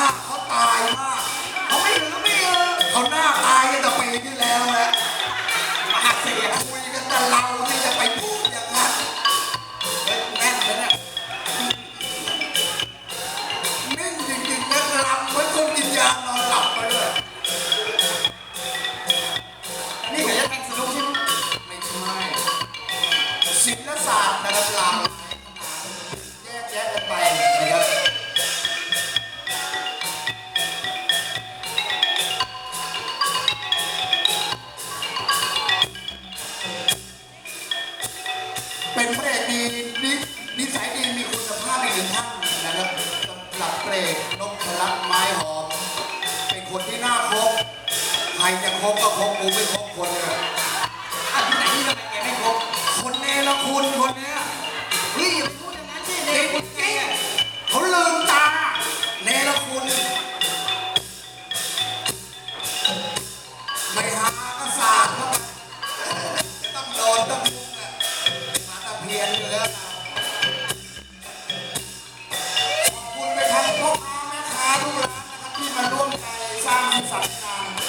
าเขาตายมากเขาไม่เหลือไม่เหลือเขาหน้าตายตั้งแต่ปีที่แล้วแหละมาเสียคุยกันแต่เราที่จะไปพูดอย่างนั้นเล่นแน่นเลยนี่นิ่งจริงๆนะหลับเหมือนคนกินยานอนหลับไปเลยนี่ก็จะแทงสนุกใช่ไหมไม่ใช่ศิลปศาสตร์แต่รับเรา เอกนพรัตน์ไม้หอม เป็นคนที่น่าคบใครจะคบก็คบกูไม่คบคนเลยอะที่ไหนนี่ทำไมแกไม่ครบคนเนรคุณคนเนี้ยเฮ้ยอย่าไปพูดอย่างนั้นสิเด็กคนแกอะเขาลืมตาเนรคุณ ไม่หาก็สาดเข้าไปต้องโดนต้องยุงอะมาตะเพียนอยู่แล้วข ที่มาร่วมใจสร้างสรรค์งาน